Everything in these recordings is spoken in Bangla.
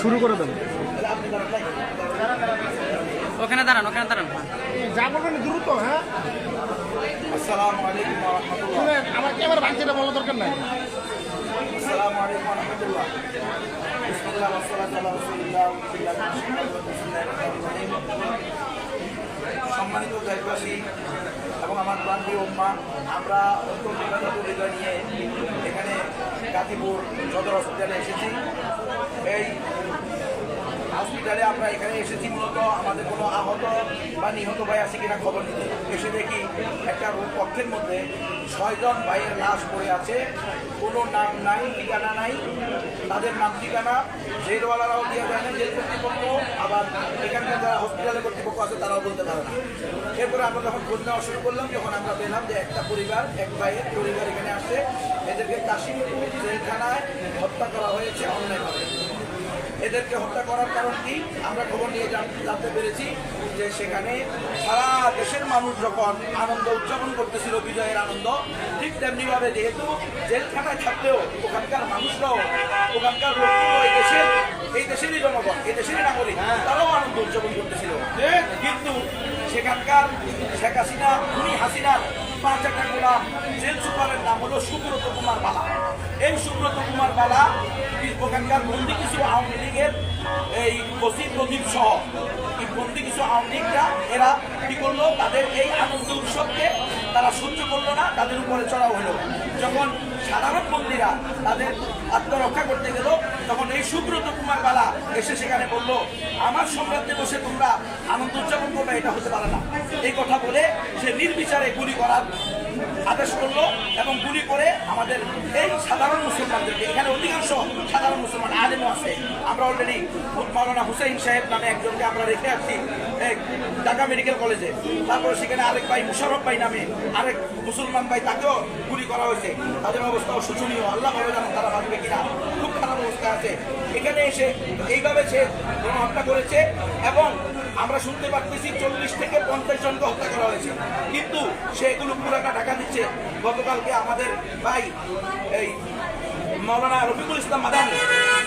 শুরু করে দেন ওখানে দাঁড়ান ওখানে দাঁড়ান। হ্যাঁ। যা বলবেন দ্রুত হ্যাঁ? আসসালামু আলাইকুম রহমতুল্লাহ শুনেন আমার ক্যামেরা ভাঙছে বলার দরকার নাই? আসসালামু আলাইকুম রহমতুল্লাহ। বিসমিল্লাহ ওয়াসসালাতু আলা রাসূলিল্লাহ সম্মানিত আমার প্রান্তীয় উম্মা আমরা অত্যন্ত হৃদয় নিয়ে এখানে গাজীপুর সদর হসপিটালে এসেছি। এই হসপিটালে আমরা এখানে এসেছি মূলত আমাদের কোনো আহত বা নিহত ভাই আছে কিনা খবর নিতে। এসে দেখি একটা রোগ পক্ষের মধ্যে ছয়জন ভাইয়ের লাশ পড়ে আছে। কোনো নাম নাই, ঠিকানা নাই, তাদের নাম ঠিকানা, জেলওয়ালারাও দিয়ে যায় না জেল কর্তৃপক্ষ আবার এখানকার যারা হসপিটালে কর্তৃপক্ষ আছে, তারাও বলতে পারে না। এরপরে আমরা যখন খোঁজ নেওয়া শুরু করলাম, যখন আমরা পেলাম যে একটা পরিবার, এক ভাইয়ের পরিবার এখানে আসছে, এদেরকে কাশিমপুর জেলখানায় হত্যা করা হয়েছে অন্যায়ভাবে। এদেরকে হত্যা করার কারণ কি? আমরা খবর নিয়ে জান- জানতে পেরেছি যে সেখানে সারা দেশের মানুষ যখন আনন্দ উদযাপন করতেছিল, বিজয়ের আনন্দ, ঠিক তেমনিভাবে যেহেতু জেলখানায় থাকলেও ওখানকার মানুষরাও, ওখানকার লোকগুলো এই দেশের এই দেশেরই জনগণ এই দেশেরই নাগরিক তারাও আনন্দ উদযাপন করতেছিল। কিন্তু সেখানকার শেখ হাসিনা খুনি হাসিনার পাঁচ একটা গোলাম জেল সুপারের নাম হলো সুব্রত কুমার বালা। এই সুব্রত কুমার বালা ওখানকার বন্দি কিছু আওয়ামী লীগের এই বসির প্রদীপ সহ। এই বন্দি কিছু আওয়ামী লীগরা এরা কি করল? তাদের এই আনন্দ উৎসবকে তারা সহ্য করল না তাদের উপরে চড়াও হলো। যখন সাধারণ বন্দীরা তাদের আত্মরক্ষা করতে গেল। তখন এই সুব্রত কুমার বালা এসে সেখানে বলল, আমার সম্রাজ্যে বসে তোমরা আনন্দ উদযাপন করবে, এটা হতে পারে না। এই কথা বলে সে নির্বিচারে গুলি করার আদেশ করল এবং গুলি করে আমাদের এই সাধারণ মুসলমানদেরকে, এখানে অধিকাংশ সাধারণ মুসলমান, আলেম অলরেডি মাওলানা হুসাইন সাহেব নামে একজনকে আমরা রেখে আসছি ঢাকা মেডিকেল কলেজে। তারপরে সেখানে আরেক ভাই মুশারফ ভাই নামে আরেক মুসলমান ভাই, তাকেও গুলি করা হয়েছে। তাদের অবস্থা শোচনীয় আল্লাহ ভাবে জানেন তারা বাঁচবে কিনা। খুব খারাপ অবস্থা আছে। এখানে এসে এইভাবে সে হত্যা করেছে এবং আমরা শুনতে পারতেছি চল্লিশ থেকে পঞ্চাশ জনকে হত্যা করা হয়েছে। কিন্তু সে এগুলো পুরাটা টাকা দিচ্ছে। গতকালকে আমাদের ভাই, এই মৌলানা রফিকুল ইসলাম মাদানি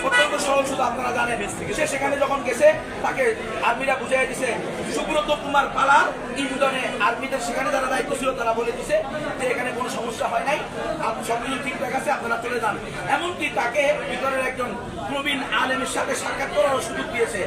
অত্যন্ত সরল শুধু আপনারা জানেন। সে সেখানে যখন গেছে, তাকে আর্মিরা বুঝাই দিছে, সুব্রত কুমার পালার ইন্ধনে আর্মিদের সেখানে যারা দায়িত্ব ছিল, তারা বলে দিছে যে এখানে কোনো সমস্যা হয় নাই আর সবকিছু ঠিকঠাক আছে, আপনারা চলে যান। এমনকি তাকে ভিতরের একজন প্রবীণ আলেমের সাথে সাক্ষাৎ করারও সুযোগ দিয়েছে।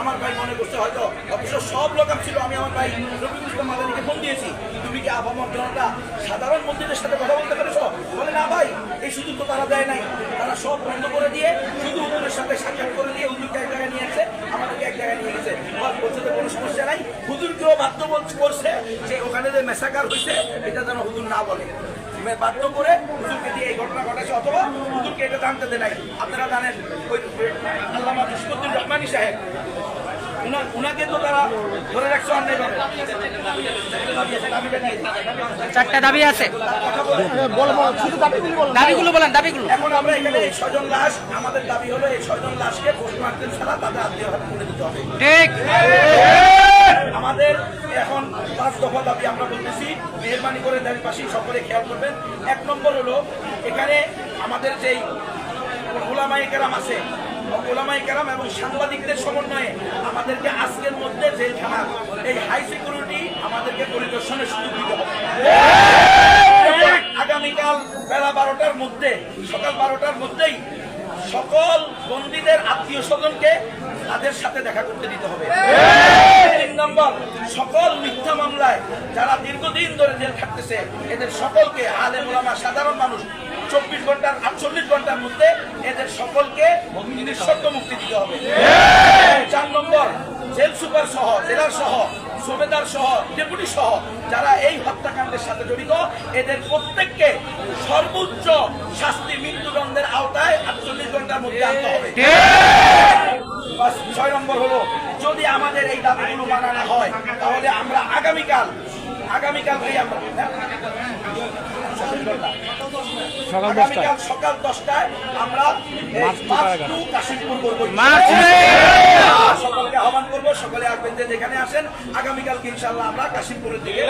আমার ভাই মনে করছে হয়তো অবশ্য সব লোক ছিল, আমি আমার ভাই রফিকুল ইসলাম মাদানিকে ফোন দিয়েছি। তুমি কি আবহাওয়ার জনতা সাধারণ মন্ত্রীদের সাথে কথা বলতে পেরেছ বলে না ভাই এই সুযোগ তো তারা দেয় নাই তারা সব বন্ধ করে দিয়ে শুধু হুজুরের সাথে সাক্ষাৎ করে দিয়ে হুজুরকে এক জায়গায় নিয়ে আসছে আমাদেরকে এক জায়গায় নিয়ে গেছে বস বলছে যে কোনো সমস্যা নাই হুজুরকেও বাধ্য করছে যে ওখানে যে মেসাকার হয়েছে এটা যেন হুজুর না বলে। বাধ্য করে হুজুরকে দিয়ে এই ঘটনা ঘটেছে অথবা হুজুরকে এটা জানতে দেয় নাই। আপনারা জানেন ওই আল্লামা মুশকুদ্দিন রহমানি সাহেব উনাকে তো তারা ধরে রাখছে অন্যায়ভাবে। চারটা দাবি আছে। দাবিগুলি বলেন দাবিগুলো। এখন আমরা এখানে এই ছয়জন লাশ আমাদের দাবি হলো এই ছয়জন লাশকে পোস্টমার্টম ছাড়া তাদের আত্মীয় হাতে তুলে দিতে হবে। ঠিক। আমাদের এখন পাঁচ দফা দাবি আমরা বলতেছি। মেহরবানি করে দেশবাসী সকলে খেয়াল করবেন। এক নম্বর হলো, এখানে আমাদের যেই ওলামাই কেরাম আছে ওলামাই কেরাম এবং সাংবাদিকদের সমন্বয়ে আমাদেরকে আজকের মধ্যে জেলখানা এই হাই সিকিউরিটি আমাদেরকে পরিদর্শনের সুযোগ দিতে হবে। আগামীকাল বেলা বারোটার মধ্যে, সকাল বারোটার মধ্যেই সকল বন্দীদের আত্মীয় স্বজনকে তাদের সাথে দেখা করতে দিতে হবে। তিন নম্বর, সকল মিথ্যা মামলায় যারা দীর্ঘদিন ধরে জেল থাকতেছে এদের সকলকে আলে মোলামা সাধারণ মানুষ চব্বিশ ঘণ্টার, আটচল্লিশ ঘণ্টার মধ্যে এদের সকলকে নিঃশর্ত মুক্তি দিতে হবে। চার নম্বর, জেল সুপার সহ, জেলার সহ, সুবেদার সহ, ডেপুটি সহ যারা এই হত্যাকাণ্ডের সাথে জড়িত, এদের প্রত্যেককে সর্বোচ্চ শাস্তি ঘণ্টার মধ্যে আনতে হবে। ছয় নম্বর হলো যদি আমাদের এই দাবিগুলো মানা না হয় তাহলে আমরা আগামীকাল আগামীকাল আমরা আগামীকাল সকাল দশটায় আমরা কাশিমপুর করব। সকলকে আহ্বান করব সকলে আসবেন যে যেখানে আসেন আগামীকাল ইনশাল্লাহ আমরা কাশিমপুরের দিকে